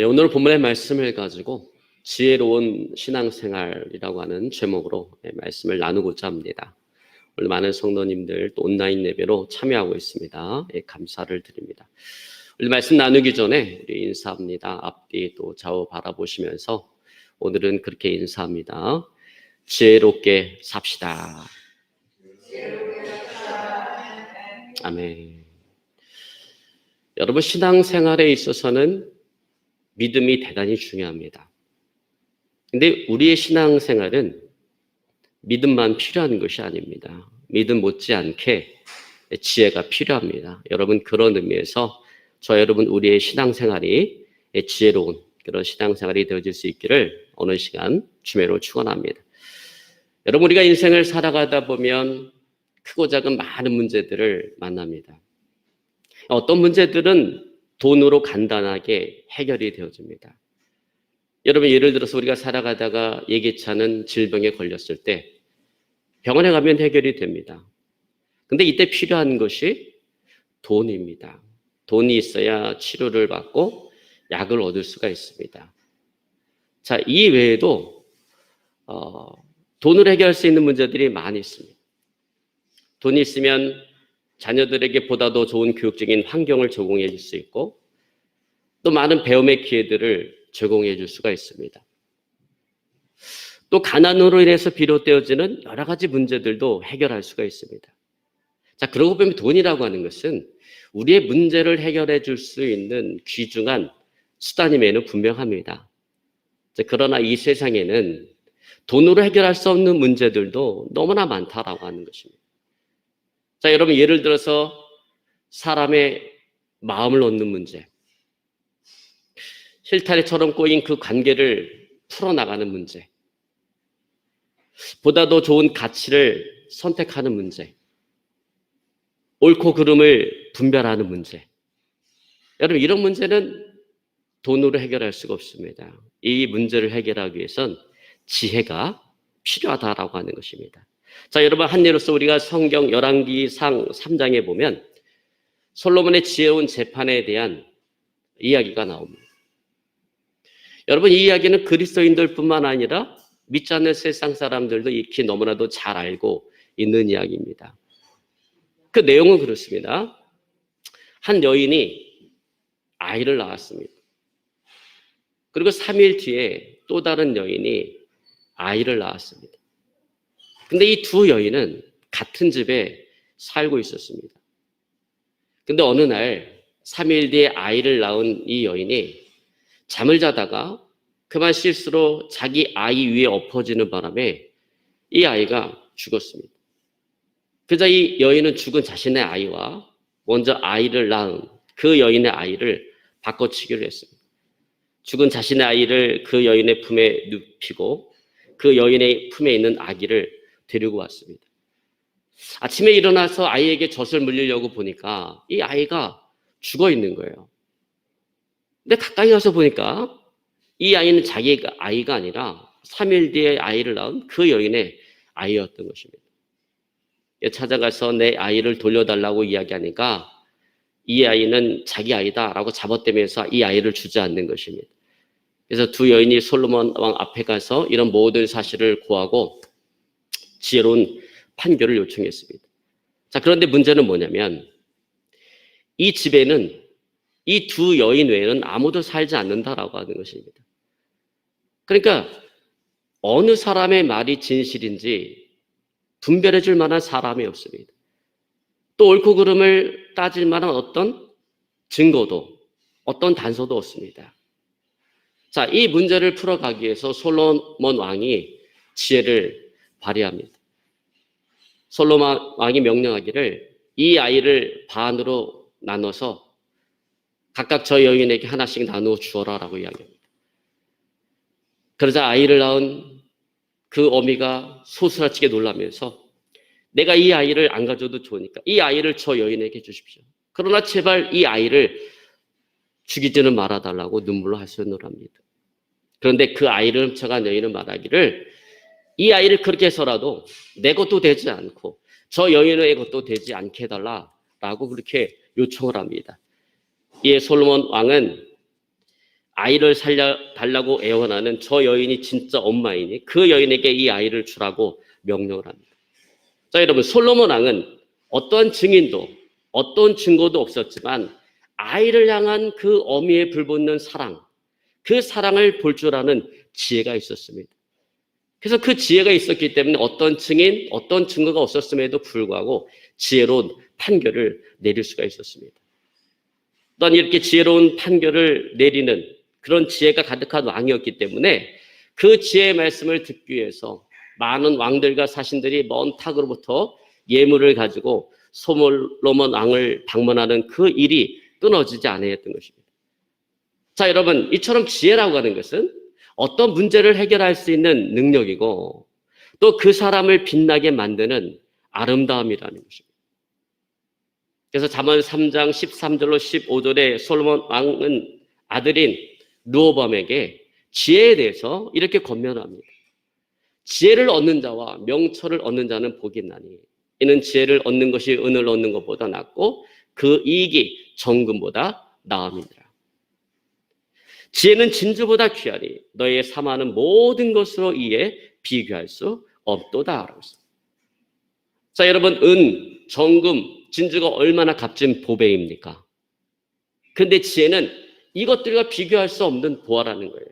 예, 오늘 본문의 말씀을 가지고 지혜로운 신앙생활이라고 하는 제목으로 예, 말씀을 나누고자 합니다. 오늘 많은 성도님들 또 온라인 예배로 참여하고 있습니다. 예, 감사를 드립니다. 오늘 말씀 나누기 전에 우리 인사합니다. 앞뒤 또 좌우 바라보시면서 오늘은 그렇게 인사합니다. 지혜롭게 삽시다. 아멘. 여러분 신앙생활에 있어서는 믿음이 대단히 중요합니다. 근데 우리의 신앙생활은 믿음만 필요한 것이 아닙니다. 믿음 못지않게 지혜가 필요합니다. 여러분 그런 의미에서 저 여러분 우리의 신앙생활이 지혜로운 그런 신앙생활이 되어질 수 있기를 어느 시간 주매로 축원합니다. 여러분 우리가 인생을 살아가다 보면 크고 작은 많은 문제들을 만납니다. 어떤 문제들은 돈으로 간단하게 해결이 되어집니다. 여러분 예를 들어서 우리가 살아가다가 예기치 않은 질병에 걸렸을 때 병원에 가면 해결이 됩니다. 근데 이때 필요한 것이 돈입니다. 돈이 있어야 치료를 받고 약을 얻을 수가 있습니다. 자, 이 외에도 어, 돈으로 해결할 수 있는 문제들이 많이 있습니다. 돈이 있으면 자녀들에게 보다 더 좋은 교육적인 환경을 제공해 줄 수 있고 또 많은 배움의 기회들을 제공해 줄 수가 있습니다. 또 가난으로 인해서 비롯되어지는 여러 가지 문제들도 해결할 수가 있습니다. 자, 그러고 보면 돈이라고 하는 것은 우리의 문제를 해결해 줄 수 있는 귀중한 수단임에는 분명합니다. 자, 그러나 이 세상에는 돈으로 해결할 수 없는 문제들도 너무나 많다라고 하는 것입니다. 자, 여러분 예를 들어서 사람의 마음을 얻는 문제. 실타래처럼 꼬인 그 관계를 풀어나가는 문제. 보다 더 좋은 가치를 선택하는 문제. 옳고 그름을 분별하는 문제. 여러분, 이런 문제는 돈으로 해결할 수가 없습니다. 이 문제를 해결하기 위해선 지혜가 필요하다라고 하는 것입니다. 자, 여러분, 한 예로서 우리가 성경 열왕기상 3장에 보면 솔로몬의 지혜로운 재판에 대한 이야기가 나옵니다. 여러분, 이 이야기는 그리스도인들뿐만 아니라 믿지 않는 세상 사람들도 익히 너무나도 잘 알고 있는 이야기입니다. 그 내용은 그렇습니다. 한 여인이 아이를 낳았습니다. 그리고 3일 뒤에 또 다른 여인이 아이를 낳았습니다. 근데 이 두 여인은 같은 집에 살고 있었습니다. 근데 어느 날 3일 뒤에 아이를 낳은 이 여인이 잠을 자다가 그만 실수로 자기 아이 위에 엎어지는 바람에 이 아이가 죽었습니다. 그자 이 여인은 죽은 자신의 아이와 먼저 아이를 낳은 그 여인의 아이를 바꿔치기를 했습니다. 죽은 자신의 아이를 그 여인의 품에 눕히고 그 여인의 품에 있는 아기를 데리고 왔습니다. 아침에 일어나서 아이에게 젖을 물리려고 보니까 이 아이가 죽어 있는 거예요. 근데 가까이 가서 보니까 이 아이는 자기 아이가 아니라 3일 뒤에 아이를 낳은 그 여인의 아이였던 것입니다. 찾아가서 내 아이를 돌려달라고 이야기하니까 이 아이는 자기 아이다라고 잡아떼면서 이 아이를 주지 않는 것입니다. 그래서 두 여인이 솔로몬 왕 앞에 가서 이런 모든 사실을 구하고 지혜로운 판결을 요청했습니다. 자, 그런데 문제는 뭐냐면 이 집에는 이 두 여인 외에는 아무도 살지 않는다라고 하는 것입니다. 그러니까 어느 사람의 말이 진실인지 분별해 줄 만한 사람이 없습니다. 또 옳고 그름을 따질 만한 어떤 증거도 어떤 단서도 없습니다. 자, 이 문제를 풀어가기 위해서 솔로몬 왕이 지혜를 발휘합니다. 솔로몬 왕이 명령하기를 이 아이를 반으로 나눠서 각각 저 여인에게 하나씩 나누어 주어라라고 이야기합니다. 그러자 아이를 낳은 그 어미가 소스라치게 놀라면서 내가 이 아이를 안 가져도 좋으니까 이 아이를 저 여인에게 주십시오. 그러나 제발 이 아이를 죽이지는 말아달라고 눈물로 하소연합니다. 그런데 그 아이를 훔쳐간 여인은 말하기를 이 아이를 그렇게 해서라도 내 것도 되지 않고 저 여인의 것도 되지 않게 해달라라고 그렇게 요청을 합니다. 이에 솔로몬 왕은 아이를 살려 달라고 애원하는 저 여인이 진짜 엄마이니 그 여인에게 이 아이를 주라고 명령을 합니다. 자, 여러분 솔로몬 왕은 어떠한 증인도 어떤 증거도 없었지만 아이를 향한 그 어미에 불붙는 사랑, 그 사랑을 볼 줄 아는 지혜가 있었습니다. 그래서 그 지혜가 있었기 때문에 어떤 증인, 어떤 증거가 없었음에도 불구하고 지혜로운 판결을 내릴 수가 있었습니다. 또한 이렇게 지혜로운 판결을 내리는 그런 지혜가 가득한 왕이었기 때문에 그 지혜의 말씀을 듣기 위해서 많은 왕들과 사신들이 먼 탁으로부터 예물을 가지고 소몰로몬 왕을 방문하는 그 일이 끊어지지 않았던 것입니다. 자, 여러분, 이처럼 지혜라고 하는 것은 어떤 문제를 해결할 수 있는 능력이고 또 그 사람을 빛나게 만드는 아름다움이라는 것입니다. 그래서 잠언 3장 13절로 15절에 솔로몬 왕은 아들인 루오밤에게 지혜에 대해서 이렇게 권면합니다. 지혜를 얻는 자와 명철을 얻는 자는 복이 나니 이는 지혜를 얻는 것이 은을 얻는 것보다 낫고 그 이익이 정금보다 나음이니라. 지혜는 진주보다 귀하니 너의 삼하는 모든 것으로 이에 비교할 수 없도다. 자, 여러분, 은, 정금, 진주가 얼마나 값진 보배입니까? 근데 지혜는 이것들과 비교할 수 없는 보화라는 거예요.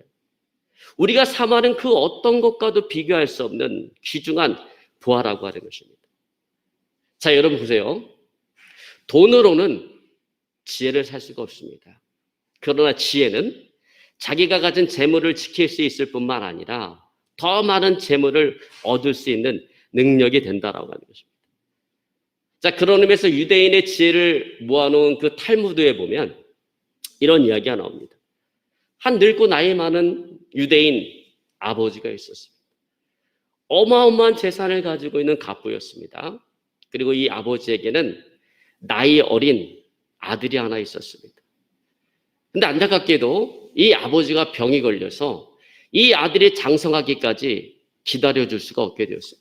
우리가 삼하는 그 어떤 것과도 비교할 수 없는 귀중한 보화라고 하는 것입니다. 자, 여러분 보세요. 돈으로는 지혜를 살 수가 없습니다. 그러나 지혜는 자기가 가진 재물을 지킬 수 있을 뿐만 아니라 더 많은 재물을 얻을 수 있는 능력이 된다라고 하는 것입니다. 자, 그런 의미에서 유대인의 지혜를 모아놓은 그 탈무드에 보면 이런 이야기가 나옵니다. 한 늙고 나이 많은 유대인 아버지가 있었습니다. 어마어마한 재산을 가지고 있는 갑부였습니다. 그리고 이 아버지에게는 나이 어린 아들이 하나 있었습니다. 근데 안타깝게도 이 아버지가 병이 걸려서 이 아들이 장성하기까지 기다려줄 수가 없게 되었어요.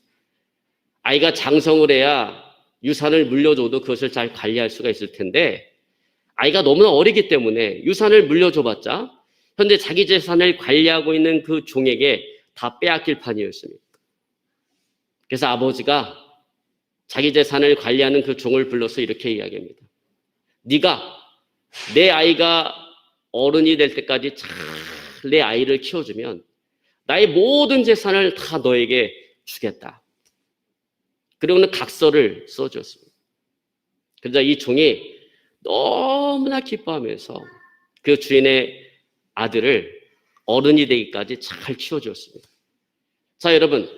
아이가 장성을 해야 유산을 물려줘도 그것을 잘 관리할 수가 있을 텐데 아이가 너무나 어리기 때문에 유산을 물려줘봤자 현재 자기 재산을 관리하고 있는 그 종에게 다 빼앗길 판이었습니다. 그래서 아버지가 자기 재산을 관리하는 그 종을 불러서 이렇게 이야기합니다. 네가 내 아이가 어른이 될 때까지 잘 내 아이를 키워주면 나의 모든 재산을 다 너에게 주겠다. 그리고는 각서를 써줬습니다. 그러자 이 종이 너무나 기뻐하면서 그 주인의 아들을 어른이 되기까지 잘 키워주었습니다. 자, 여러분,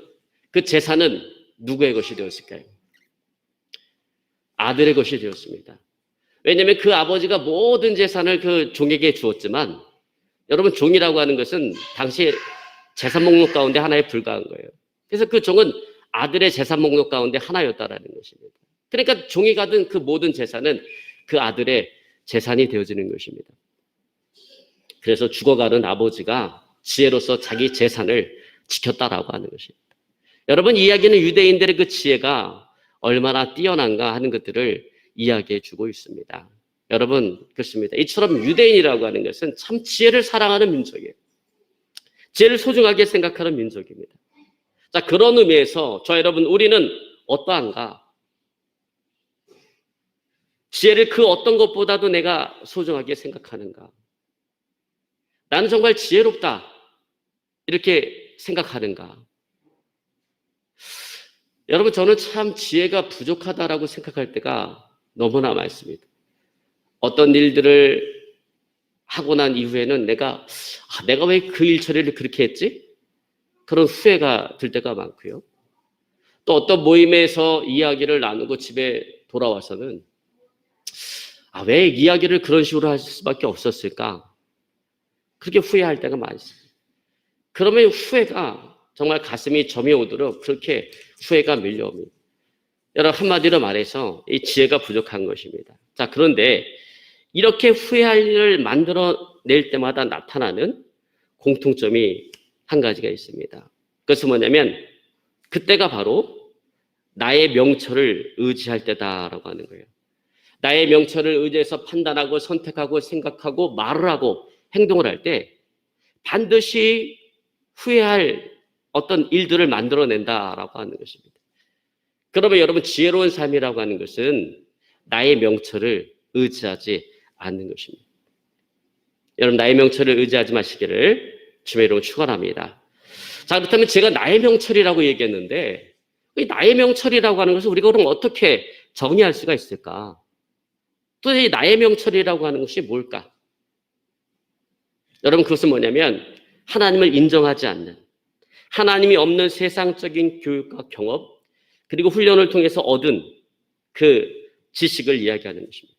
그 재산은 누구의 것이 되었을까요? 아들의 것이 되었습니다. 왜냐하면 그 아버지가 모든 재산을 그 종에게 주었지만 여러분 종이라고 하는 것은 당시 재산 목록 가운데 하나에 불과한 거예요. 그래서 그 종은 아들의 재산 목록 가운데 하나였다라는 것입니다. 그러니까 종이 가진 그 모든 재산은 그 아들의 재산이 되어지는 것입니다. 그래서 죽어가는 아버지가 지혜로서 자기 재산을 지켰다라고 하는 것입니다. 여러분 이야기는 유대인들의 그 지혜가 얼마나 뛰어난가 하는 것들을 이야기해 주고 있습니다. 여러분 그렇습니다. 이처럼 유대인이라고 하는 것은 참 지혜를 사랑하는 민족이에요. 지혜를 소중하게 생각하는 민족입니다. 자 그런 의미에서 저 여러분 우리는 어떠한가? 지혜를 그 어떤 것보다도 내가 소중하게 생각하는가? 나는 정말 지혜롭다. 이렇게 생각하는가? 여러분, 저는 참 지혜가 부족하다라고 생각할 때가 너무나 많습니다. 어떤 일들을 하고 난 이후에는 내가, 아, 내가 왜 그 일 처리를 그렇게 했지? 그런 후회가 들 때가 많고요. 또 어떤 모임에서 이야기를 나누고 집에 돌아와서는 아, 왜 이야기를 그런 식으로 할 수밖에 없었을까? 그렇게 후회할 때가 많습니다. 그러면 후회가 정말 가슴이 점이 오도록 그렇게 후회가 밀려옵니다. 여러분 한마디로 말해서 이 지혜가 부족한 것입니다. 자 그런데 이렇게 후회할 일을 만들어낼 때마다 나타나는 공통점이 한 가지가 있습니다. 그것은 뭐냐면 그때가 바로 나의 명철을 의지할 때다라고 하는 거예요. 나의 명철을 의지해서 판단하고 선택하고 생각하고 말을 하고 행동을 할 때 반드시 후회할 어떤 일들을 만들어낸다라고 하는 것입니다. 그러면 여러분 지혜로운 삶이라고 하는 것은 나의 명철을 의지하지 않는 것입니다. 여러분 나의 명철을 의지하지 마시기를 주의 이름으로 축원합니다. 자 그렇다면 제가 나의 명철이라고 얘기했는데 이 나의 명철이라고 하는 것을 우리가 그럼 어떻게 정의할 수가 있을까? 또 이 나의 명철이라고 하는 것이 뭘까? 여러분 그것은 뭐냐면 하나님을 인정하지 않는 하나님이 없는 세상적인 교육과 경험 그리고 훈련을 통해서 얻은 그 지식을 이야기하는 것입니다.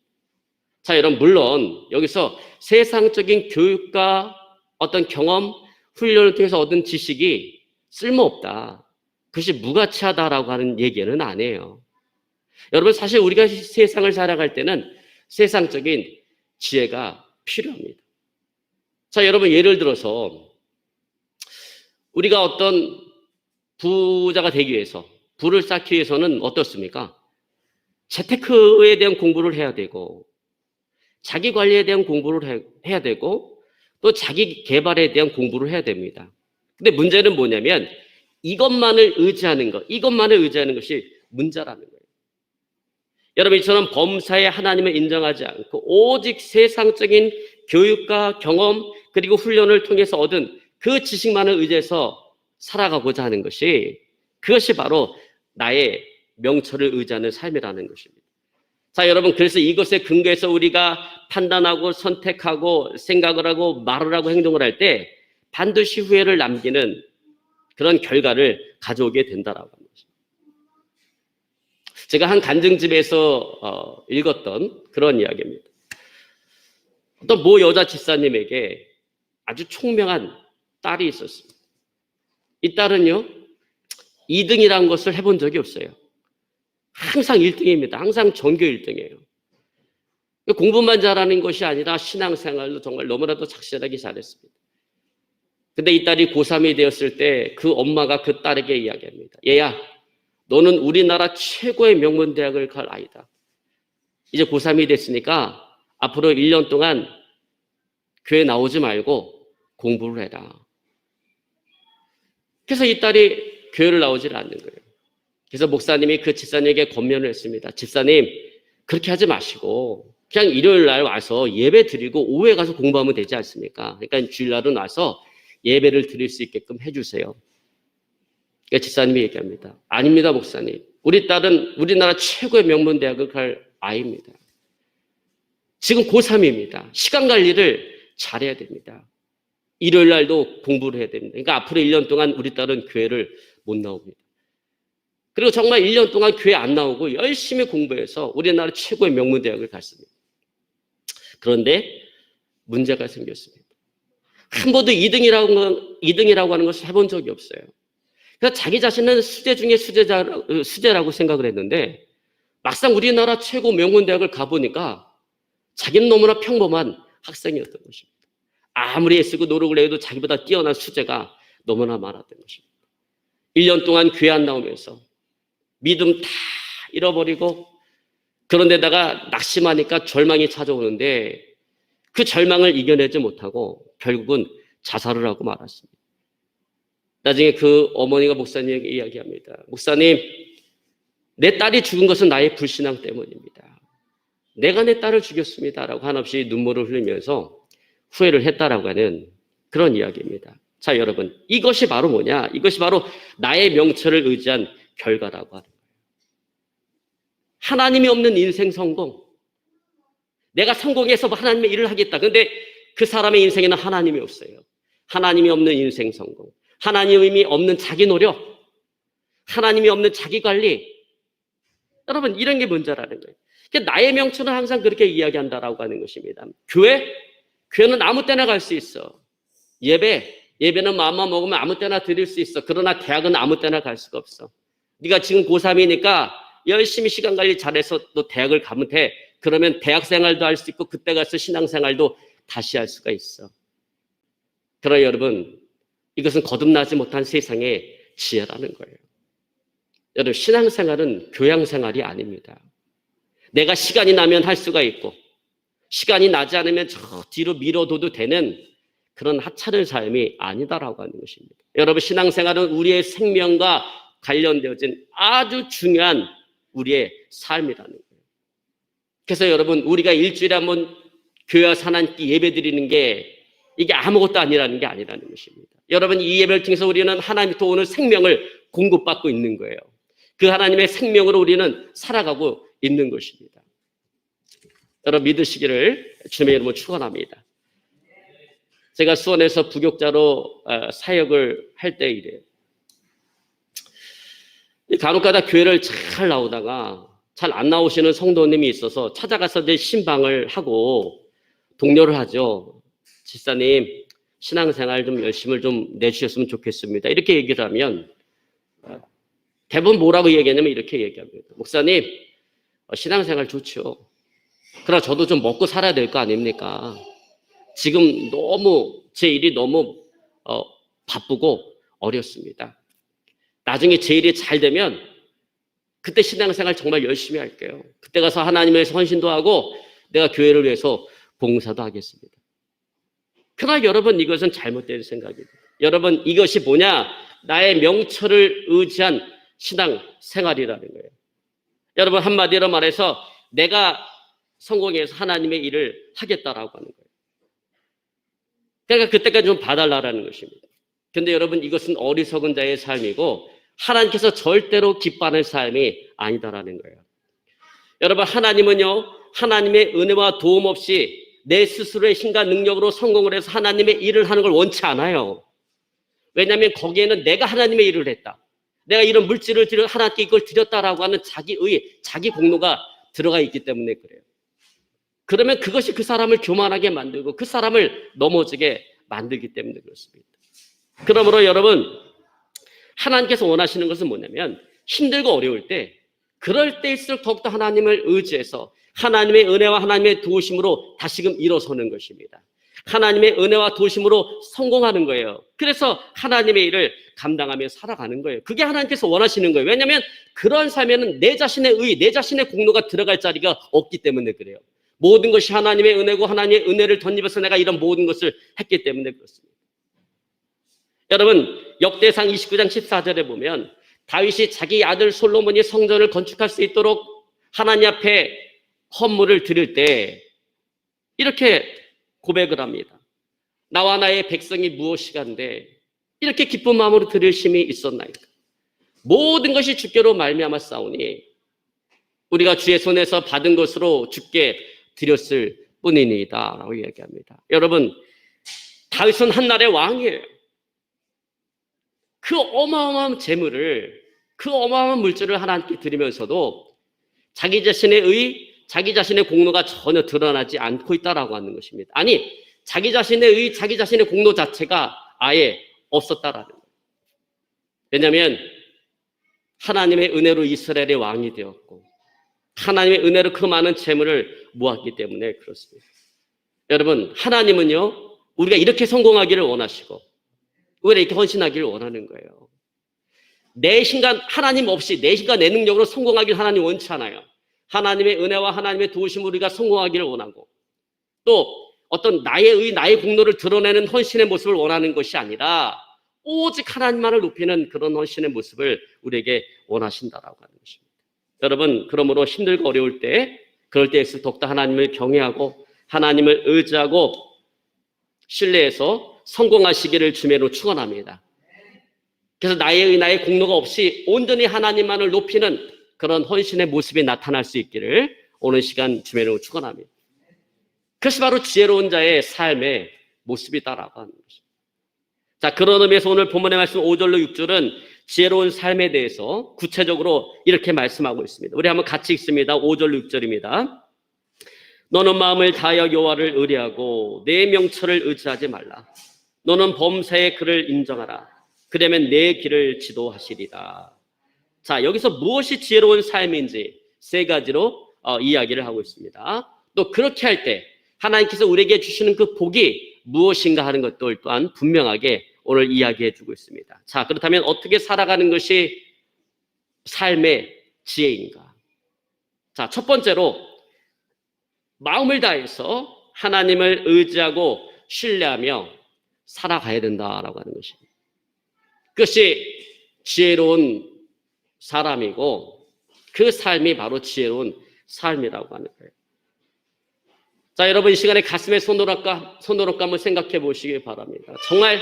자, 여러분 물론 여기서 세상적인 교육과 어떤 경험, 훈련을 통해서 얻은 지식이 쓸모없다. 그것이 무가치하다라고 하는 얘기는 아니에요. 여러분 사실 우리가 세상을 살아갈 때는 세상적인 지혜가 필요합니다. 자, 여러분 예를 들어서 우리가 어떤 부자가 되기 위해서 부를 쌓기 위해서는 어떻습니까? 재테크에 대한 공부를 해야 되고 자기 관리에 대한 공부를 해, 해야 되고 또 자기 개발에 대한 공부를 해야 됩니다. 근데 문제는 뭐냐면 이것만을 의지하는 것, 이것만을 의지하는 것이 문제라는 거예요. 여러분 이처럼 범사에 하나님을 인정하지 않고 오직 세상적인 교육과 경험 그리고 훈련을 통해서 얻은 그 지식만을 의지해서 살아가고자 하는 것이 그것이 바로 나의 명철을 의지하는 삶이라는 것입니다. 자, 여러분, 그래서 이것에 근거해서 우리가 판단하고 선택하고 생각을 하고 말을 하고 행동을 할 때 반드시 후회를 남기는 그런 결과를 가져오게 된다라고 하는 것입니다. 제가 한 간증집에서 어, 읽었던 그런 이야기입니다. 어떤 모 여자 집사님에게 아주 총명한 딸이 있었습니다. 이 딸은요, 2등이라는 것을 해본 적이 없어요. 항상 1등입니다. 항상 전교 1등이에요. 공부만 잘하는 것이 아니라 신앙생활도 정말 너무나도 착실하게 잘했습니다. 근데 이 딸이 고3이 되었을 때 그 엄마가 그 딸에게 이야기합니다. 얘야, 너는 우리나라 최고의 명문대학을 갈 아이다. 이제 고3이 됐으니까 앞으로 1년 동안 교회 나오지 말고 공부를 해라. 그래서 이 딸이 교회를 나오질 않는 거예요. 그래서 목사님이 그 집사님에게 권면을 했습니다. 집사님, 그렇게 하지 마시고 그냥 일요일 날 와서 예배 드리고 오후에 가서 공부하면 되지 않습니까? 그러니까 주일날은 와서 예배를 드릴 수 있게끔 해주세요. 그러니까 집사님이 얘기합니다. 아닙니다, 목사님. 우리 딸은 우리나라 최고의 명문 대학을 갈 아이입니다. 지금 고3입니다. 시간 관리를 잘해야 됩니다. 일요일 날도 공부를 해야 됩니다. 그러니까 앞으로 1년 동안 우리 딸은 교회를 못 나옵니다. 그리고 정말 1년 동안 교회 안 나오고 열심히 공부해서 우리나라 최고의 명문대학을 갔습니다. 그런데 문제가 생겼습니다. 한 번도 2등이라고, 2등이라고 하는 것을 해본 적이 없어요. 그래서 자기 자신은 수재 중에 수재자, 수재라고 생각을 했는데 막상 우리나라 최고 명문대학을 가보니까 자기는 너무나 평범한 학생이었던 것입니다. 아무리 애쓰고 노력을 해도 자기보다 뛰어난 수재가 너무나 많았던 것입니다. 1년 동안 교회 안 나오면서 믿음 다 잃어버리고 그런데다가 낙심하니까 절망이 찾아오는데 그 절망을 이겨내지 못하고 결국은 자살을 하고 말았습니다. 나중에 그 어머니가 목사님에게 이야기합니다. 목사님, 내 딸이 죽은 것은 나의 불신앙 때문입니다. 내가 내 딸을 죽였습니다라고 한없이 눈물을 흘리면서 후회를 했다라고 하는 그런 이야기입니다. 자, 여러분, 이것이 바로 뭐냐? 이것이 바로 나의 명철을 의지한 결과라고 하는 거예요. 하나님이 없는 인생 성공. 내가 성공해서 하나님의 일을 하겠다. 근데 그 사람의 인생에는 하나님이 없어요. 하나님이 없는 인생 성공. 하나님이 없는 자기 노력. 하나님이 없는 자기 관리. 여러분, 이런 게 문제라는 거예요. 나의 명철은 항상 그렇게 이야기한다라고 하는 것입니다. 교회? 교회는 아무 때나 갈 수 있어. 예배? 예배는 마음만 먹으면 아무 때나 드릴 수 있어. 그러나 대학은 아무 때나 갈 수가 없어. 네가 지금 고3이니까 열심히 시간 관리 잘해서 또 대학을 가면 돼. 그러면 대학 생활도 할 수 있고 그때 가서 신앙 생활도 다시 할 수가 있어. 그러나 여러분, 이것은 거듭나지 못한 세상의 지혜라는 거예요. 여러분, 신앙 생활은 교양 생활이 아닙니다. 내가 시간이 나면 할 수가 있고, 시간이 나지 않으면 저 뒤로 미뤄둬도 되는 그런 하찮은 삶이 아니다라고 하는 것입니다. 여러분 신앙생활은 우리의 생명과 관련되어진 아주 중요한 우리의 삶이라는 거예요. 그래서 여러분 우리가 일주일에 한 번 교회 와서 하나님께 예배 드리는 게 이게 아무것도 아니라는 게 아니라는 것입니다. 여러분 이 예배를 통해서 우리는 하나님부터 오는 생명을 공급받고 있는 거예요. 그 하나님의 생명으로 우리는 살아가고 있는 것입니다. 여러분 믿으시기를 주님의 이름으로 축원합니다. 제가 수원에서 부교자로 어, 사역을 할 때 이래요. 간혹가다 교회를 잘 나오다가 잘 안 나오시는 성도님이 있어서 찾아가서 이제 신방을 하고 독려를 하죠. 집사님 신앙생활 좀 열심을 좀 내주셨으면 좋겠습니다. 이렇게 얘기를 하면 어, 대부분 뭐라고 얘기하냐면 이렇게 얘기합니다. 목사님 어, 신앙생활 좋죠. 그러나 저도 좀 먹고 살아야 될 거 아닙니까? 지금 너무 제 일이 너무 어, 바쁘고 어렵습니다. 나중에 제 일이 잘 되면 그때 신앙생활 정말 열심히 할게요. 그때 가서 하나님의 헌신도 하고 내가 교회를 위해서 봉사도 하겠습니다. 그러나 여러분 이것은 잘못된 생각입니다. 여러분 이것이 뭐냐? 나의 명철을 의지한 신앙 생활이라는 거예요. 여러분 한마디로 말해서 내가 성공해서 하나님의 일을 하겠다라고 하는 거예요. 그러니까 그때까지 좀 봐달라라는 것입니다. 근데 여러분 이것은 어리석은 자의 삶이고 하나님께서 절대로 기뻐하는 삶이 아니다라는 거예요. 여러분 하나님은요 하나님의 은혜와 도움 없이 내 스스로의 힘과 능력으로 성공을 해서 하나님의 일을 하는 걸 원치 않아요. 왜냐하면 거기에는 내가 하나님의 일을 했다. 내가 이런 물질을 드려 하나님께 이걸 드렸다라고 하는 자기의 자기 공로가 들어가 있기 때문에 그래요. 그러면 그것이 그 사람을 교만하게 만들고 그 사람을 넘어지게 만들기 때문에 그렇습니다. 그러므로 여러분 하나님께서 원하시는 것은 뭐냐면 힘들고 어려울 때 그럴 때일수록 더욱더 하나님을 의지해서 하나님의 은혜와 하나님의 도우심으로 다시금 일어서는 것입니다. 하나님의 은혜와 도우심으로 성공하는 거예요. 그래서 하나님의 일을 감당하며 살아가는 거예요. 그게 하나님께서 원하시는 거예요. 왜냐하면 그런 삶에는 내 자신의 의, 내 자신의 공로가 들어갈 자리가 없기 때문에 그래요. 모든 것이 하나님의 은혜고 하나님의 은혜를 덧입어서 내가 이런 모든 것을 했기 때문에 그렇습니다. 여러분 역대상 29장 14절에 보면 다윗이 자기 아들 솔로몬이 성전을 건축할 수 있도록 하나님 앞에 헌물을 드릴 때 이렇게 고백을 합니다. 나와 나의 백성이 무엇이간데 이렇게 기쁜 마음으로 드릴 힘이 있었나이까. 모든 것이 주께로 말미암아 싸우니 우리가 주의 손에서 받은 것으로 주께 드렸을 뿐이니이다라고 이야기합니다. 여러분 다윗은 한날의 왕이에요. 그 어마어마한 재물을 그 어마어마한 물질을 하나님께 드리면서도 자기 자신의 의, 자기 자신의 공로가 전혀 드러나지 않고 있다라고 하는 것입니다. 아니, 자기 자신의 의, 자기 자신의 공로 자체가 아예 없었다라는 거예요. 왜냐하면 하나님의 은혜로 이스라엘의 왕이 되었고 하나님의 은혜로 그 많은 재물을 모았기 때문에 그렇습니다. 여러분, 하나님은요, 우리가 이렇게 성공하기를 원하시고 왜 이렇게 헌신하기를 원하는 거예요. 내 힘과 하나님 없이 내 힘과 내 능력으로 성공하기를 하나님 원치 않아요. 하나님의 은혜와 하나님의 도우심으로 우리가 성공하기를 원하고 또 어떤 나의 의, 나의 공로를 드러내는 헌신의 모습을 원하는 것이 아니라 오직 하나님만을 높이는 그런 헌신의 모습을 우리에게 원하신다라고 하는 것입니다. 여러분, 그러므로 힘들고 어려울 때 그럴 때일수록 더욱더 하나님을 경외하고 하나님을 의지하고 신뢰해서 성공하시기를 주매로 축원합니다. 그래서 나의 의, 나의 공로가 없이 온전히 하나님만을 높이는 그런 헌신의 모습이 나타날 수 있기를 오늘 시간 주매로 축원합니다. 그것이 바로 지혜로운 자의 삶의 모습이다라고 하는 것입니다. 자, 그런 의미에서 오늘 본문의 말씀 5절로 6절은 지혜로운 삶에 대해서 구체적으로 이렇게 말씀하고 있습니다. 우리 한번 같이 읽습니다. 5절 6절입니다. 너는 마음을 다하여 여호와를 의뢰하고 내 명철을 의지하지 말라. 너는 범사의 그를 인정하라. 그러면 내 길을 지도하시리라. 자, 여기서 무엇이 지혜로운 삶인지 세 가지로 어, 이야기를 하고 있습니다. 또 그렇게 할 때 하나님께서 우리에게 주시는 그 복이 무엇인가 하는 것들 또한 분명하게 오늘 이야기해 주고 있습니다. 자, 그렇다면 어떻게 살아가는 것이 삶의 지혜인가? 자, 첫 번째로 마음을 다해서 하나님을 의지하고 신뢰하며 살아가야 된다라고 하는 것입니다. 그것이 지혜로운 사람이고 그 삶이 바로 지혜로운 삶이라고 하는 거예요. 자, 여러분 이 시간에 가슴에 손노릇감, 손노릇감을 생각해 보시기 바랍니다. 정말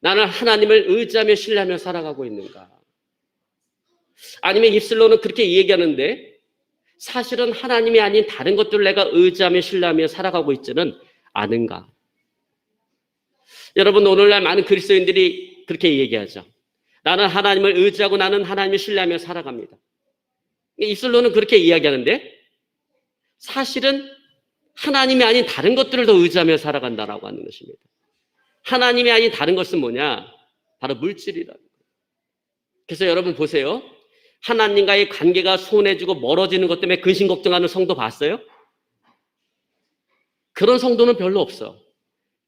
나는 하나님을 의지하며 신뢰하며 살아가고 있는가? 아니면 입술로는 그렇게 얘기하는데 사실은 하나님이 아닌 다른 것들을 내가 의지하며 신뢰하며 살아가고 있지는 않은가? 여러분 오늘날 많은 그리스도인들이 그렇게 얘기하죠. 나는 하나님을 의지하고 나는 하나님을 신뢰하며 살아갑니다. 입술로는 그렇게 이야기하는데 사실은 하나님이 아닌 다른 것들을 더 의지하며 살아간다라고 하는 것입니다. 하나님이 아닌 다른 것은 뭐냐? 바로 물질이라는 거예요. 그래서 여러분 보세요. 하나님과의 관계가 소원해지고 멀어지는 것 때문에 근심 걱정하는 성도 봤어요? 그런 성도는 별로 없어.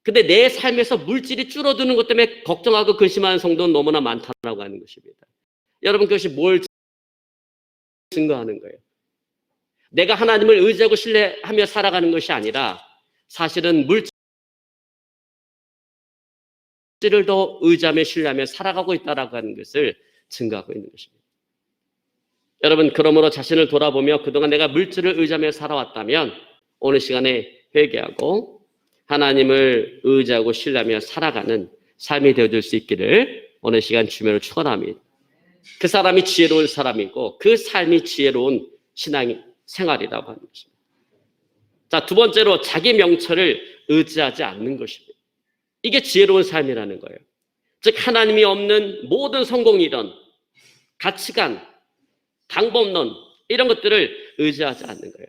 근데 내 삶에서 물질이 줄어드는 것 때문에 걱정하고 근심하는 성도는 너무나 많다라고 하는 것입니다. 여러분 그것이 뭘 증거하는 거예요? 내가 하나님을 의지하고 신뢰하며 살아가는 것이 아니라 사실은 물질 을 더 의지하며 신뢰하며 살아가고 있다라고 하는 것을 증거하고 있는 것입니다. 여러분 그러므로 자신을 돌아보며 그동안 내가 물질을 의지하며 살아왔다면 오늘 시간에 회개하고 하나님을 의지하고 신뢰하며 살아가는 삶이 되어질 수 있기를 오늘 시간 주면을 축원합니다. 그 사람이 지혜로운 사람이고 그 삶이 지혜로운 신앙 생활이라고 하는 것입니다. 자, 두 번째로 자기 명철을 의지하지 않는 것입니다. 이게 지혜로운 삶이라는 거예요. 즉 하나님이 없는 모든 성공 이론, 가치관, 방법론 이런 것들을 의지하지 않는 거예요.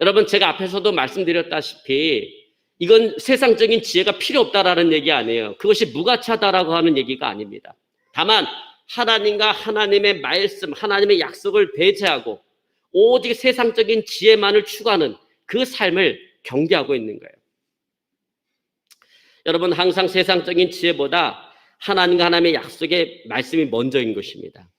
여러분 제가 앞에서도 말씀드렸다시피 이건 세상적인 지혜가 필요 없다라는 얘기 아니에요. 그것이 무가치하다라고 하는 얘기가 아닙니다. 다만 하나님과 하나님의 말씀, 하나님의 약속을 배제하고 오직 세상적인 지혜만을 추구하는 그 삶을 경계하고 있는 거예요. 여러분 항상 세상적인 지혜보다 하나님과 하나님의 약속의 말씀이 먼저인 것입니다.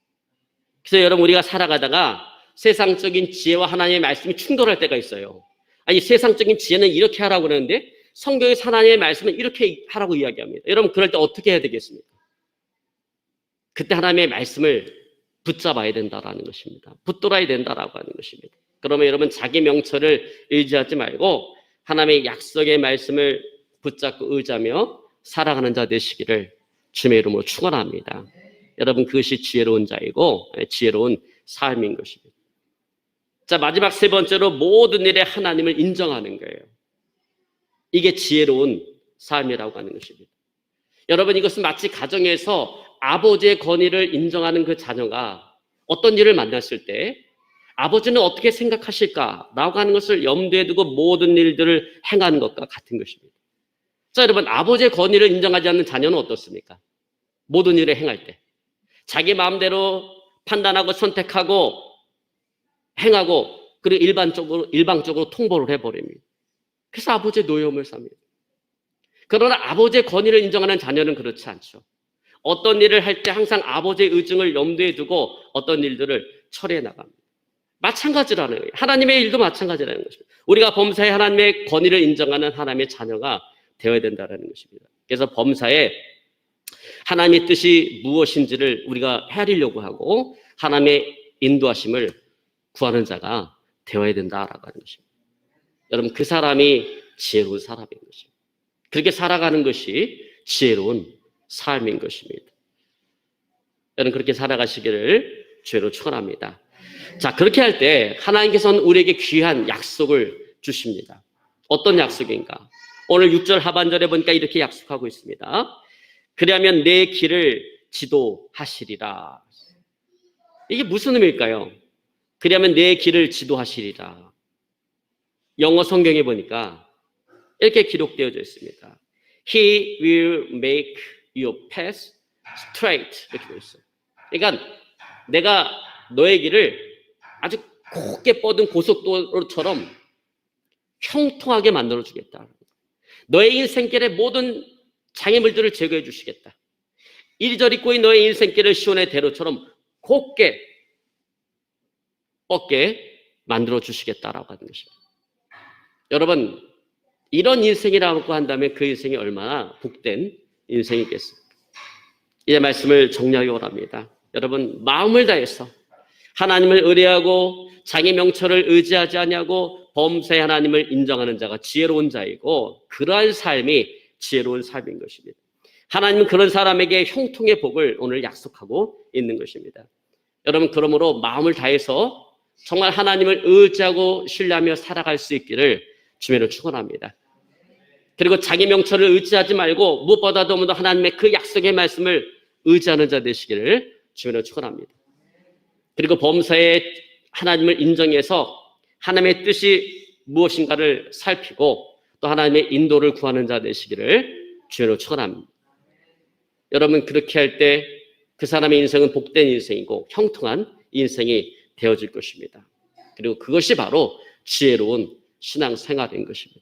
그래서 여러분 우리가 살아가다가 세상적인 지혜와 하나님의 말씀이 충돌할 때가 있어요. 아니 세상적인 지혜는 이렇게 하라고 그러는데 성경의 하나님의 말씀은 이렇게 하라고 이야기합니다. 여러분 그럴 때 어떻게 해야 되겠습니까? 그때 하나님의 말씀을 붙잡아야 된다라는 것입니다. 붙들어야 된다라고 하는 것입니다. 그러면 여러분 자기 명철을 의지하지 말고 하나님의 약속의 말씀을 붙잡고 의지하며 살아가는 자 되시기를 주의 이름으로 축원합니다. 여러분 그것이 지혜로운 자이고 지혜로운 삶인 것입니다. 자 마지막 세 번째로 모든 일에 하나님을 인정하는 거예요. 이게 지혜로운 삶이라고 하는 것입니다. 여러분 이것은 마치 가정에서 아버지의 권위를 인정하는 그 자녀가 어떤 일을 만났을 때 아버지는 어떻게 생각하실까라고 하는 것을 염두에 두고 모든 일들을 행하는 것과 같은 것입니다. 자, 여러분, 아버지의 권위를 인정하지 않는 자녀는 어떻습니까? 모든 일을 행할 때. 자기 마음대로 판단하고 선택하고 행하고 그리고 일반적으로, 일방적으로 통보를 해버립니다. 그래서 아버지의 노여움을 삽니다. 그러나 아버지의 권위를 인정하는 자녀는 그렇지 않죠. 어떤 일을 할 때 항상 아버지의 의중을 염두에 두고 어떤 일들을 처리해 나갑니다. 마찬가지라는 거예요. 하나님의 일도 마찬가지라는 것입니다. 우리가 범사에 하나님의 권위를 인정하는 하나님의 자녀가 되어야 된다는 것입니다. 그래서 범사에 하나님의 뜻이 무엇인지를 우리가 헤아리려고 하고 하나님의 인도하심을 구하는 자가 되어야 된다라고 하는 것입니다. 여러분 그 사람이 지혜로운 사람인 것입니다. 그렇게 살아가는 것이 지혜로운 삶인 것입니다. 여러분 그렇게 살아가시기를 죄로 축원합니다. 자 그렇게 할 때 하나님께서는 우리에게 귀한 약속을 주십니다. 어떤 약속인가? 오늘 6절 하반절에 보니까 이렇게 약속하고 있습니다. 그리하면 내 길을 지도하시리라. 이게 무슨 의미일까요? 그리하면 내 길을 지도하시리라. 영어 성경에 보니까 이렇게 기록되어져 있습니다. He will make your path straight. 이렇게 되어 있어요. 그러니까 내가 너의 길을 아주 곱게 뻗은 고속도로처럼 형통하게 만들어 주겠다. 너의 인생길의 모든 장애물들을 제거해 주시겠다. 이리저리 꼬인 너의 인생길을 시온의 대로처럼 곱게 뻗게 만들어 주시겠다라고 하는 것입니다. 여러분, 이런 인생이라고 한다면 그 인생이 얼마나 복된 인생이겠습니까? 이제 말씀을 정리하기 원합니다. 여러분 마음을 다해서 하나님을 의뢰하고 자기 명철을 의지하지 아니하고 범사의 하나님을 인정하는 자가 지혜로운 자이고 그러한 삶이 지혜로운 삶인 것입니다. 하나님은 그런 사람에게 형통의 복을 오늘 약속하고 있는 것입니다. 여러분 그러므로 마음을 다해서 정말 하나님을 의지하고 신뢰하며 살아갈 수 있기를 주님으로 축원합니다. 그리고 자기 명철을 의지하지 말고 무엇보다도 더 하나님의 그 약속의 말씀을 의지하는 자 되시기를 주님으로 축원합니다. 그리고 범사에 하나님을 인정해서 하나님의 뜻이 무엇인가를 살피고 또 하나님의 인도를 구하는 자 되시기를 주님으로 축원합니다. 여러분 그렇게 할 때 그 사람의 인생은 복된 인생이고 형통한 인생이 되어질 것입니다. 그리고 그것이 바로 지혜로운 신앙 생활인 것입니다.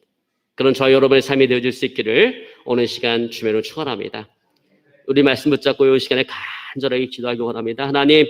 그런 저 여러분의 삶이 되어질 수 있기를 오늘 시간 주면으로 축원합니다. 우리 말씀 붙잡고 이 시간에 간절하게 기도하기 원합니다. 하나님